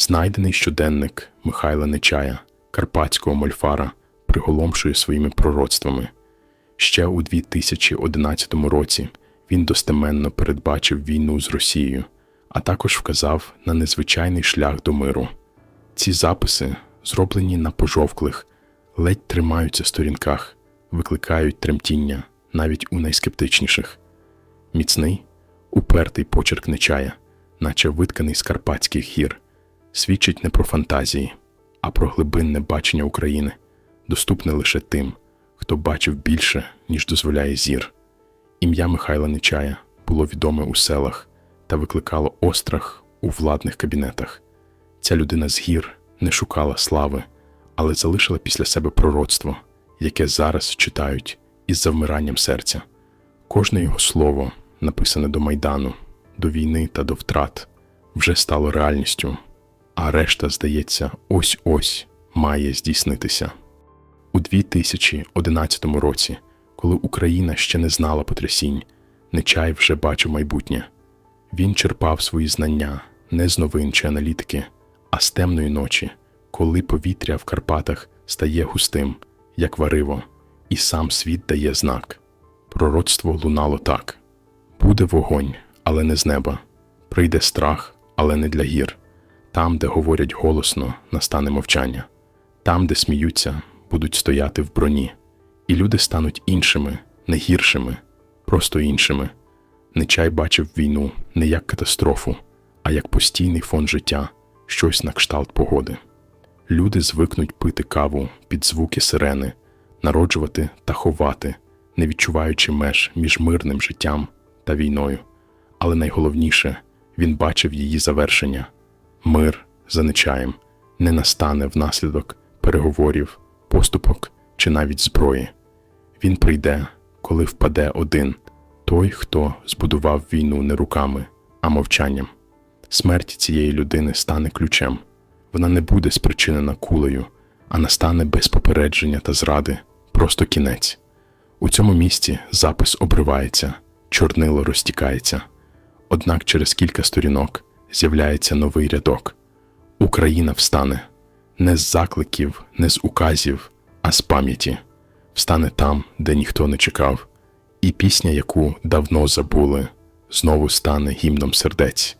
Знайдений щоденник Михайла Нечая, карпатського мольфара, приголомшує своїми пророцтвами. Ще у 2011 році він достеменно передбачив війну з Росією, а також вказав на незвичайний шлях до миру. Ці записи, зроблені на пожовклих, ледь тримаються сторінках, викликають тремтіння навіть у найскептичніших. Міцний, упертий почерк Нечая, наче витканий з Карпатських гір, свідчить не про фантазії, а про глибинне бачення України, доступне лише тим, хто бачив більше, ніж дозволяє зір. Ім'я Михайла Нечая було відоме у селах та викликало острах у владних кабінетах. Ця людина з гір не шукала слави, але залишила після себе пророцтво, яке зараз читають із завмиранням серця. Кожне його слово, написане до майдану, до війни та до втрат, вже стало реальністю, а решта, здається, ось-ось має здійснитися. У 2011 році, коли Україна ще не знала потрясінь, Нечай вже бачив майбутнє. Він черпав свої знання не з новин чи аналітики, а з темної ночі, коли повітря в Карпатах стає густим, як вариво, і сам світ дає знак. Пророцтво лунало так: буде вогонь, але не з неба, прийде страх, але не для гір. Там, де говорять голосно, настане мовчання, там, де сміються, будуть стояти в броні, і люди стануть іншими, не гіршими, просто іншими. Нечай бачив війну не як катастрофу, а як постійний фон життя, щось на кшталт погоди. Люди звикнуть пити каву під звуки сирени, народжувати та ховати, не відчуваючи меж між мирним життям та війною. Але найголовніше, він бачив її завершення. Мир за нечаєм не настане внаслідок переговорів, поступок чи навіть зброї. Він прийде, коли впаде один той, хто збудував війну не руками, а мовчанням. Смерть цієї людини стане ключем. Вона не буде спричинена кулею, а настане без попередження та зради, просто кінець. У цьому місці запис обривається, чорнило розтікається. Однак через кілька сторінок з'являється новий рядок. Україна встане не з закликів, не з указів, а з пам'яті. Встане там, де ніхто не чекав, і пісня, яку давно забули, знову стане гімном сердець.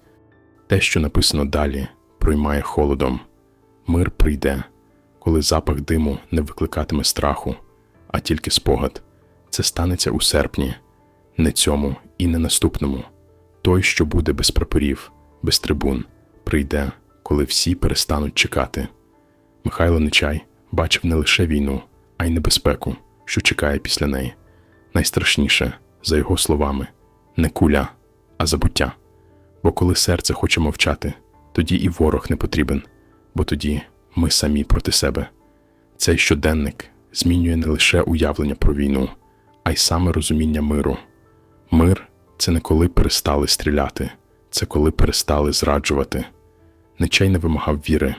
Те, що написано далі, проймає холодом. Мир прийде, коли запах диму не викликатиме страху, а тільки спогад. Це станеться у серпні, не цьому і не наступному. Той, що буде без прапорів, без трибун, прийде, коли всі перестануть чекати. Михайло Нечай бачив не лише війну, а й небезпеку, що чекає після неї. Найстрашніше, за його словами, не куля, а забуття. Бо коли серце хоче мовчати, тоді і ворог не потрібен, бо тоді ми самі проти себе. Цей щоденник змінює не лише уявлення про війну, а й саме розуміння миру. Мир це не коли перестали стріляти, це коли перестали зраджувати. Нечай не вимагав віри.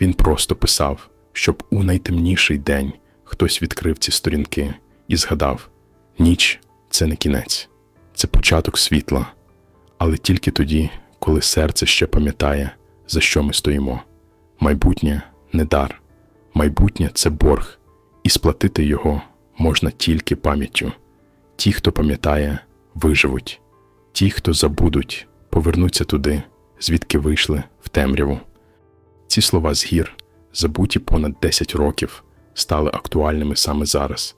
Він просто писав, щоб у найтемніший день хтось відкрив ці сторінки і згадав: ніч це не кінець, це початок світла, але тільки тоді, коли серце ще пам'ятає, за що ми стоїмо. Майбутнє не дар, майбутнє це борг, і сплатити його можна тільки пам'яттю. Ті, хто пам'ятає, виживуть, ті, хто забудуть, повернуться туди, звідки вийшли в темряву. Ці слова з гір, забуті понад 10 років, стали актуальними саме зараз.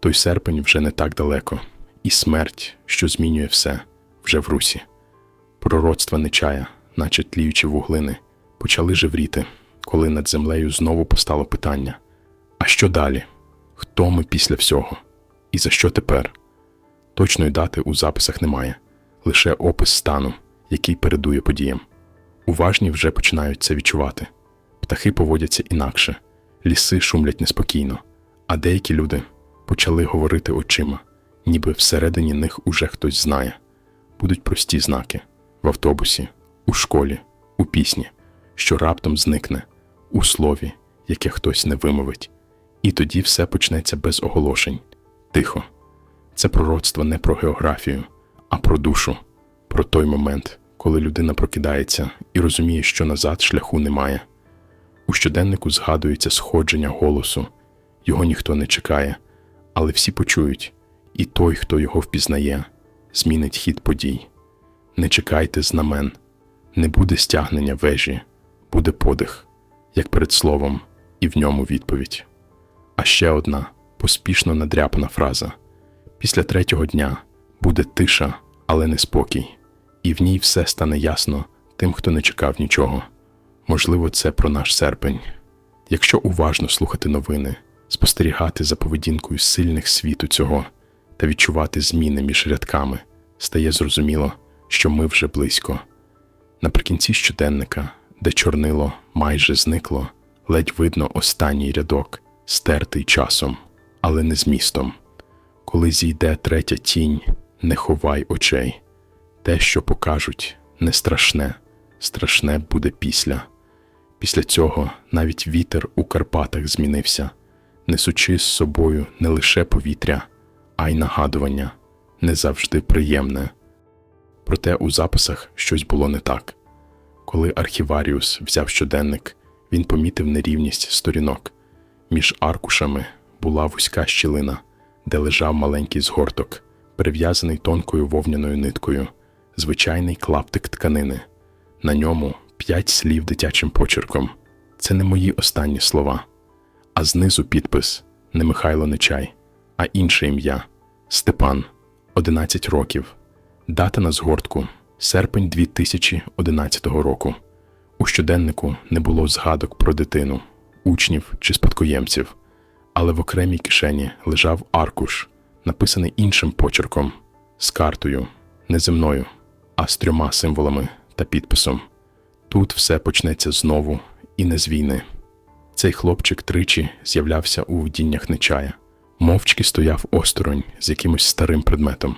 Той серпень вже не так далеко, і смерть, що змінює все, вже в русі. Пророцтва нечая, наче тліючі вуглини, почали живріти, коли над землею знову постало питання: а що далі? Хто ми після всього? І за що тепер? Точної дати у записах немає, лише опис стану, який передує подіям. Уважні вже починають це відчувати. Птахи поводяться інакше, ліси шумлять неспокійно, а деякі люди почали говорити очима, ніби всередині них уже хтось знає. Будуть прості знаки в автобусі, у школі, у пісні, що раптом зникне, у слові, яке хтось не вимовить. І тоді все почнеться без оголошень, тихо. Це пророцтво не про географію, а про душу, про той момент, коли людина прокидається і розуміє, що назад шляху немає. У щоденнику згадується сходження голосу, його ніхто не чекає, але всі почують, і той, хто його впізнає, змінить хід подій. Не чекайте знамен, не буде стягнення вежі, буде подих, як перед словом, і в ньому відповідь. А ще одна поспішно надряпана фраза: після третього дня буде тиша, але не спокій, і в ній все стане ясно тим, хто не чекав нічого. Можливо, це про наш серпень. Якщо уважно слухати новини, спостерігати за поведінкою сильних світу цього та відчувати зміни між рядками, стає зрозуміло, що ми вже близько. Наприкінці щоденника, де чорнило майже зникло, ледь видно останній рядок, стертий часом, але не змістом. Коли зійде третя тінь, не ховай очей. Те, що покажуть, не страшне, страшне буде після. Після цього навіть вітер у Карпатах змінився, несучи з собою не лише повітря, а й нагадування, не завжди приємне. Проте у записах щось було не так. Коли архіваріус взяв щоденник, він помітив нерівність сторінок. Між аркушами була вузька щілина, де лежав маленький згорток, перев'язаний тонкою вовняною ниткою, звичайний клаптик тканини. На ньому п'ять слів дитячим почерком. Це не мої останні слова. А знизу підпис не Михайло Нечай, а інше ім'я Степан, 11 років. Дата на згортку серпень 2011 року. У щоденнику не було згадок про дитину, учнів чи спадкоємців, але в окремій кишені лежав аркуш, написаний іншим почерком, з картою, не земною, а з трьома символами та підписом. Тут все почнеться знову і не з війни. Цей хлопчик тричі з'являвся у видіннях нечая, мовчки стояв осторонь з якимось старим предметом,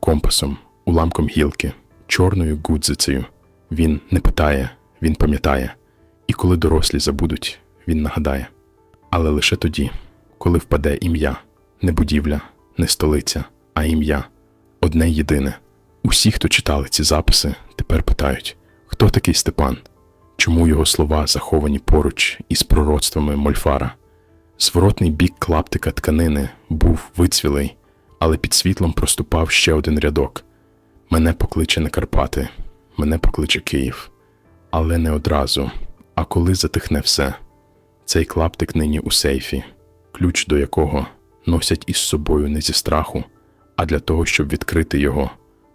компасом, уламком гілки, чорною гудзицею. Він не питає, він пам'ятає, і коли дорослі забудуть, він нагадає. Але лише тоді, коли впаде ім'я, не будівля, не столиця, а ім'я одне єдине. Усі, хто читали ці записи, тепер питають, хто такий Степан, чому його слова заховані поруч із пророцтвами Мольфара. Зворотний бік клаптика тканини був вицвілий, але під світлом проступав ще один рядок. Мене покличе на Карпати, мене покличе Київ. Але не одразу, а коли затихне все. Цей клаптик нині у сейфі, ключ до якого носять із собою не зі страху, а для того, щоб відкрити його,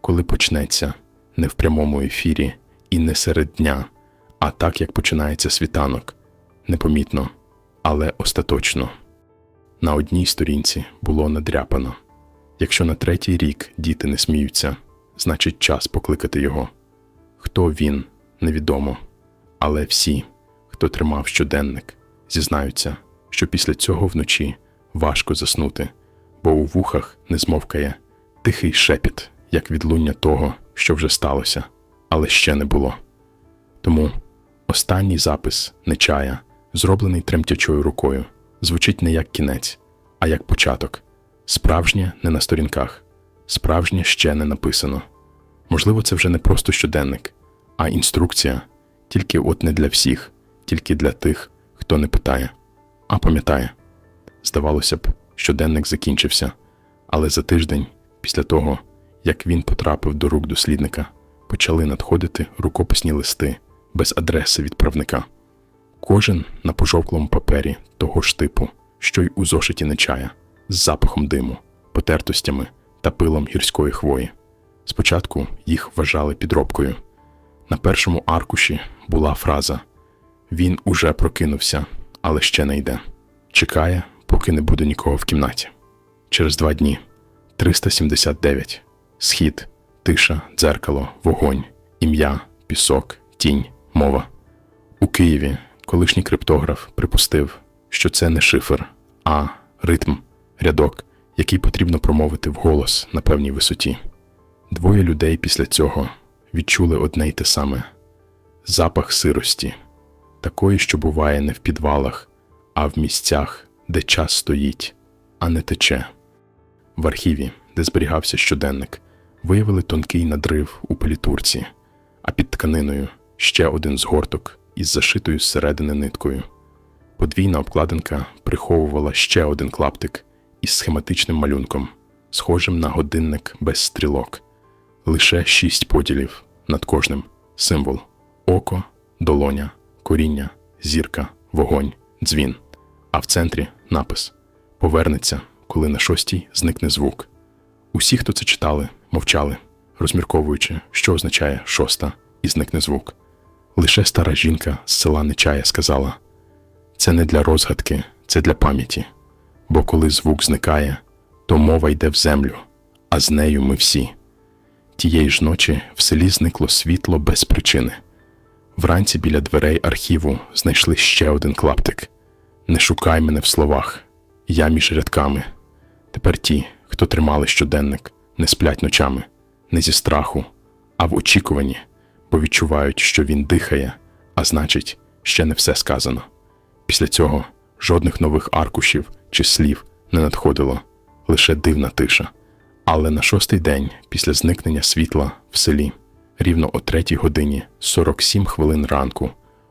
коли почнеться, не в прямому ефірі і не серед дня, а так, як починається світанок, непомітно, але остаточно. На одній сторінці було надряпано. Якщо на третій рік діти не сміються, значить час покликати його. Хто він, невідомо. Але всі, хто тримав щоденник, зізнаються, що після цього вночі важко заснути, бо у вухах не змовкає тихий шепіт, як відлуння того, що вже сталося, але ще не було. Тому останній запис нечая, зроблений тремтячою рукою, звучить не як кінець, а як початок. Справжнє не на сторінках, справжнє ще не написано. Можливо, це вже не просто щоденник, а інструкція тільки от не для всіх, тільки для тих, хто не питає, а пам'ятає. Здавалося б, щоденник закінчився, але за тиждень, після того, як він потрапив до рук дослідника, почали надходити рукописні листи без адреси відправника. Кожен на пожовклому папері того ж типу, що й у зошиті нечая, з запахом диму, потертостями та пилом гірської хвої. Спочатку їх вважали підробкою. На першому аркуші була фраза Він уже прокинувся, але ще не йде. Чекає, поки не буде нікого в кімнаті. Через два дні 379. Схід, тиша, дзеркало, вогонь, ім'я, пісок, тінь, мова. У Києві колишній криптограф припустив, що це не шифр, а ритм, рядок, який потрібно промовити вголос на певній висоті. Двоє людей після цього відчули одне й те саме запах сирості, такої, що буває не в підвалах, а в місцях, де час стоїть, а не тече. В архіві, де зберігався щоденник, виявили тонкий надрив у палітурці, а під тканиною ще один згорток із зашитою зсередини ниткою. Подвійна обкладинка приховувала ще один клаптик із схематичним малюнком, схожим на годинник без стрілок. Лише шість поділів над кожним символ: око, долоня, коріння, зірка, вогонь, дзвін. А в центрі напис Повернеться, коли на шостій зникне звук. Усі, хто це читали, мовчали, розмірковуючи, що означає шоста і зникне звук. Лише стара жінка з села Нечая сказала: це не для розгадки, це для пам'яті. Бо коли звук зникає, то мова йде в землю, а з нею ми всі. Тієї ж ночі в селі зникло світло без причини. Вранці біля дверей архіву знайшли ще один клаптик. Не шукай мене в словах, я між рядками. Тепер ті, хто тримали щоденник, не сплять ночами, не зі страху, а в очікуванні, бо відчувають, що він дихає, а значить, ще не все сказано. Після цього жодних нових аркушів чи слів не надходило, лише дивна тиша. Але на шостий день після зникнення світла в селі, рівно о третій годині 47 хвилин ранку,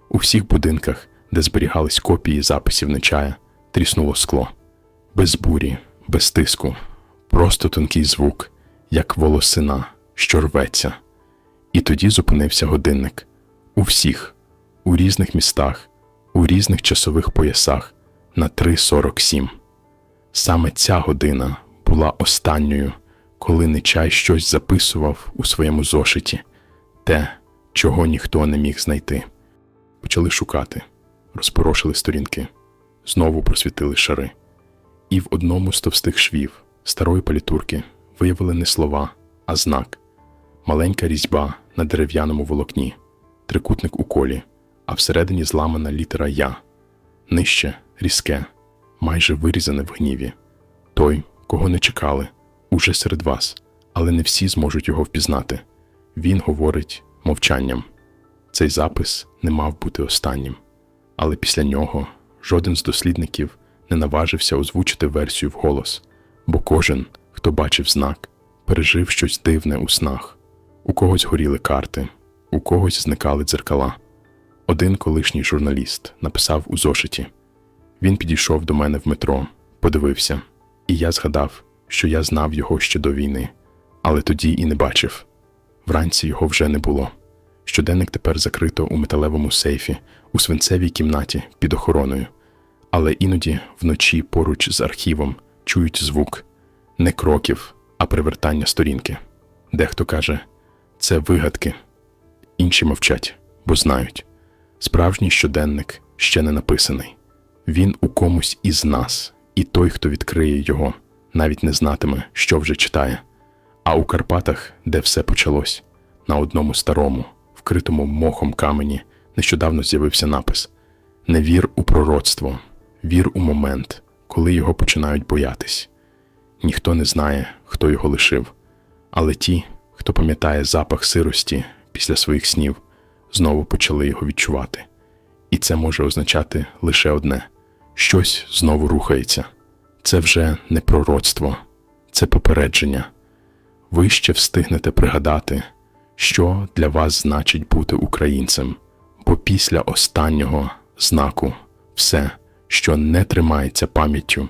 у всіх будинках, де зберігались копії записів Нечая, тріснуло скло. Без бурі, без тиску, просто тонкий звук, як волосина, що рветься. І тоді зупинився годинник. У всіх, у різних містах, у різних часових поясах на 3.47. Саме ця година була останньою, коли Нечай щось записував у своєму зошиті, те, чого ніхто не міг знайти. Почали шукати, розпорошили сторінки, знову просвітили шари. І в одному з товстих швів старої палітурки виявили не слова, а знак маленька різьба на дерев'яному волокні, трикутник у колі, а всередині зламана літера Я, нижче різке, майже вирізане в гніві. Той, кого не чекали, уже серед вас, але не всі зможуть його впізнати. Він говорить мовчанням. Цей запис не мав бути останнім, але після нього жоден з дослідників не наважився озвучити версію вголос, бо кожен, хто бачив знак, пережив щось дивне у снах. У когось горіли карти, у когось зникали дзеркала. Один колишній журналіст написав у зошиті. Він підійшов до мене в метро, подивився, і я згадав, що я знав його ще до війни, але тоді і не бачив. Вранці його вже не було. Щоденник тепер закрито у металевому сейфі, у свинцевій кімнаті під охороною. Але іноді вночі поруч з архівом чують звук не кроків, а привертання сторінки. Дехто каже, це вигадки. Інші мовчать, бо знають. Справжній щоденник ще не написаний. Він у комусь із нас, і той, хто відкриє його, навіть не знатиме, що вже читає. А у Карпатах, де все почалось, на одному старому, вкритому мохом камені, нещодавно з'явився напис: Не вір у пророцтво, вір у момент, коли його починають боятись. Ніхто не знає, хто його лишив, але ті, хто пам'ятає запах сирості після своїх снів, знову почали його відчувати. І це може означати лише одне: щось знову рухається. Це вже не пророцтво, це попередження. Ви ще встигнете пригадати, що для вас значить бути українцем, бо після останнього знаку все, що не тримається пам'яттю,